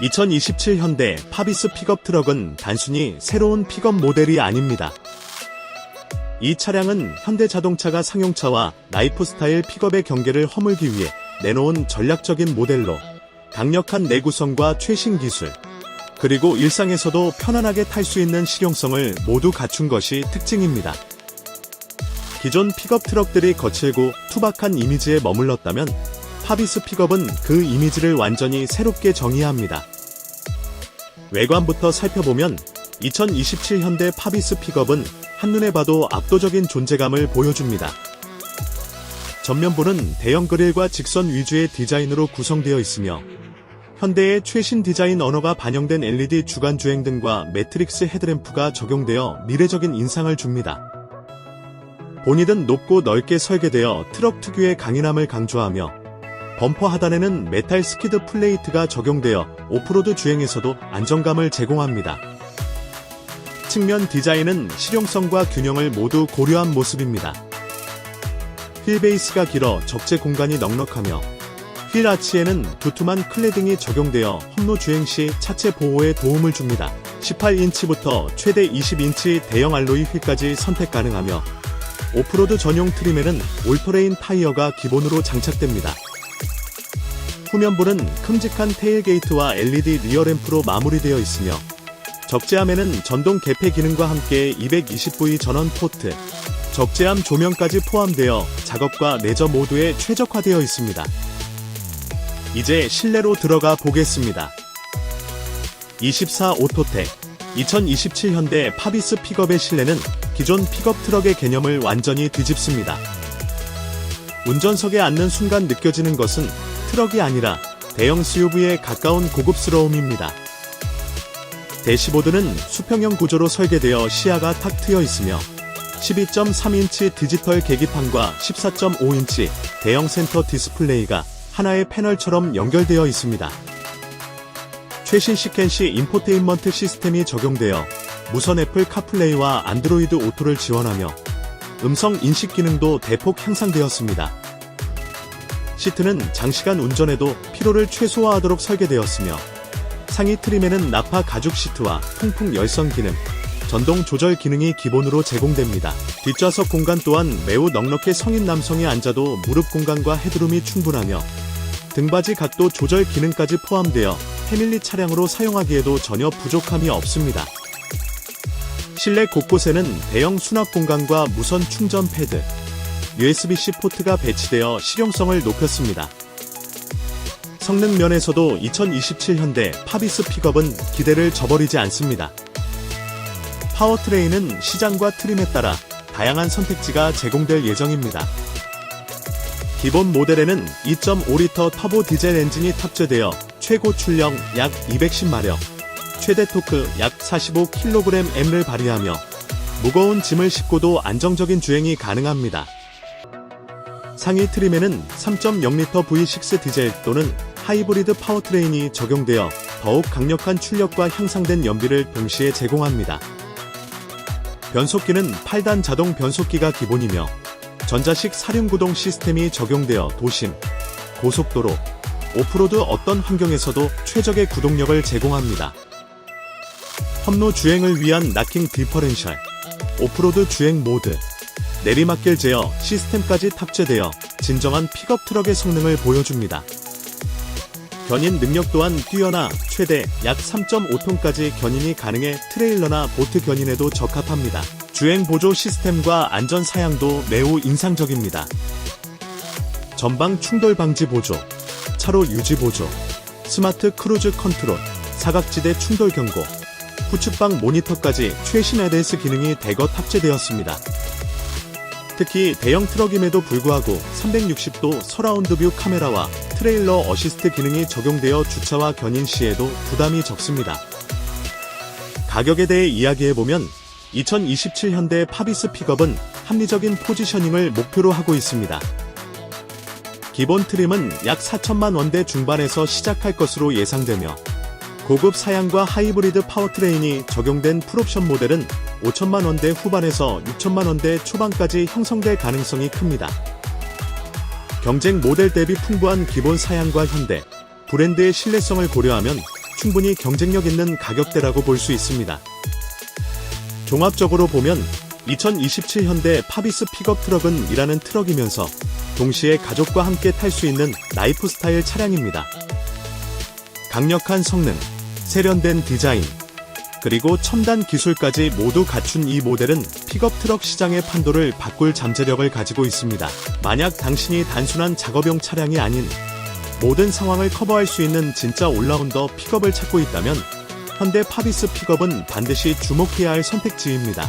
2027 현대 파비스 픽업 트럭은 단순히 새로운 픽업 모델이 아닙니다. 이 차량은 현대 자동차가 상용차와 라이프 스타일 픽업의 경계를 허물기 위해 내놓은 전략적인 모델로 강력한 내구성과 최신 기술, 그리고 일상에서도 편안하게 탈 수 있는 실용성을 모두 갖춘 것이 특징입니다. 기존 픽업 트럭들이 거칠고 투박한 이미지에 머물렀다면 파비스 픽업은 그 이미지를 완전히 새롭게 정의합니다. 외관부터 살펴보면 2027 현대 파비스 픽업은 한눈에 봐도 압도적인 존재감을 보여줍니다. 전면부는 대형 그릴과 직선 위주의 디자인으로 구성되어 있으며 현대의 최신 디자인 언어가 반영된 LED 주간 주행 등과 매트릭스 헤드램프가 적용되어 미래적인 인상을 줍니다. 보닛은 높고 넓게 설계되어 트럭 특유의 강인함을 강조하며 범퍼 하단에는 메탈 스키드 플레이트가 적용되어 오프로드 주행에서도 안정감을 제공합니다. 측면 디자인은 실용성과 균형을 모두 고려한 모습입니다. 휠 베이스가 길어 적재 공간이 넉넉하며 휠 아치에는 두툼한 클레딩이 적용되어 험로 주행 시 차체 보호에 도움을 줍니다. 18인치부터 최대 20인치 대형 알로이 휠까지 선택 가능하며 오프로드 전용 트림에는 올터레인 타이어가 기본으로 장착됩니다. 후면부는 큼직한 테일 게이트와 LED 리어램프로 마무리되어 있으며 적재함에는 전동 개폐 기능과 함께 220V 전원 포트, 적재함 조명까지 포함되어 작업과 레저 모두에 최적화되어 있습니다. 이제 실내로 들어가 보겠습니다. 24 오토텍 2027 현대 파비스 픽업의 실내는 기존 픽업 트럭의 개념을 완전히 뒤집습니다. 운전석에 앉는 순간 느껴지는 것은 트럭이 아니라 대형 SUV에 가까운 고급스러움입니다. 대시보드는 수평형 구조로 설계되어 시야가 탁 트여 있으며 12.3인치 디지털 계기판과 14.5인치 대형 센터 디스플레이가 하나의 패널처럼 연결되어 있습니다. 최신 시켄시 인포테인먼트 시스템이 적용되어 무선 애플 카플레이와 안드로이드 오토를 지원하며 음성 인식 기능도 대폭 향상되었습니다. 시트는 장시간 운전에도 피로를 최소화하도록 설계되었으며 상의 트림에는 나파 가죽 시트와 통풍 열선 기능, 전동 조절 기능이 기본으로 제공됩니다. 뒷좌석 공간 또한 매우 넉넉해 성인 남성이 앉아도 무릎 공간과 헤드룸이 충분하며 등받이 각도 조절 기능까지 포함되어 패밀리 차량으로 사용하기에도 전혀 부족함이 없습니다. 실내 곳곳에는 대형 수납 공간과 무선 충전 패드, USB-C 포트가 배치되어 실용성을 높였습니다. 성능 면에서도 2027 현대 파비스 픽업은 기대를 저버리지 않습니다. 파워트레인은 시장과 트림에 따라 다양한 선택지가 제공될 예정입니다. 기본 모델에는 2.5리터 터보 디젤 엔진이 탑재되어 최고 출력 약 210마력, 최대 토크 약 45kgm를 발휘하며 무거운 짐을 싣고도 안정적인 주행이 가능합니다. 상위 트림에는 3.0L V6 디젤 또는 하이브리드 파워트레인이 적용되어 더욱 강력한 출력과 향상된 연비를 동시에 제공합니다. 변속기는 8단 자동 변속기가 기본이며 전자식 사륜구동 시스템이 적용되어 도심, 고속도로, 오프로드 어떤 환경에서도 최적의 구동력을 제공합니다. 험로 주행을 위한 나킹 디퍼렌셜, 오프로드 주행 모드, 내리막길 제어 시스템까지 탑재되어 진정한 픽업 트럭의 성능을 보여줍니다. 견인 능력 또한 뛰어나 최대 약 3.5톤까지 견인이 가능해 트레일러나 보트 견인에도 적합합니다. 주행 보조 시스템과 안전 사양도 매우 인상적입니다. 전방 충돌 방지 보조, 차로 유지 보조, 스마트 크루즈 컨트롤, 사각지대 충돌 경고, 후측방 모니터까지 최신 ADS 기능이 대거 탑재되었습니다. 특히 대형 트럭임에도 불구하고 360도 서라운드 뷰 카메라와 트레일러 어시스트 기능이 적용되어 주차와 견인 시에도 부담이 적습니다. 가격에 대해 이야기해보면 2027 현대 파비스 픽업은 합리적인 포지셔닝을 목표로 하고 있습니다. 기본 트림은 약 4천만 원대 중반에서 시작할 것으로 예상되며 고급 사양과 하이브리드 파워트레인이 적용된 풀옵션 모델은 5천만 원대 후반에서 6천만 원대 초반까지 형성될 가능성이 큽니다. 경쟁 모델 대비 풍부한 기본 사양과 현대, 브랜드의 신뢰성을 고려하면 충분히 경쟁력 있는 가격대라고 볼 수 있습니다. 종합적으로 보면 2027 현대 파비스 픽업 트럭은 일하는 트럭이면서 동시에 가족과 함께 탈 수 있는 라이프 스타일 차량입니다. 강력한 성능, 세련된 디자인, 그리고 첨단 기술까지 모두 갖춘 이 모델은 픽업 트럭 시장의 판도를 바꿀 잠재력을 가지고 있습니다. 만약 당신이 단순한 작업용 차량이 아닌 모든 상황을 커버할 수 있는 진짜 올라운더 픽업을 찾고 있다면 현대 파비스 픽업은 반드시 주목해야 할 선택지입니다.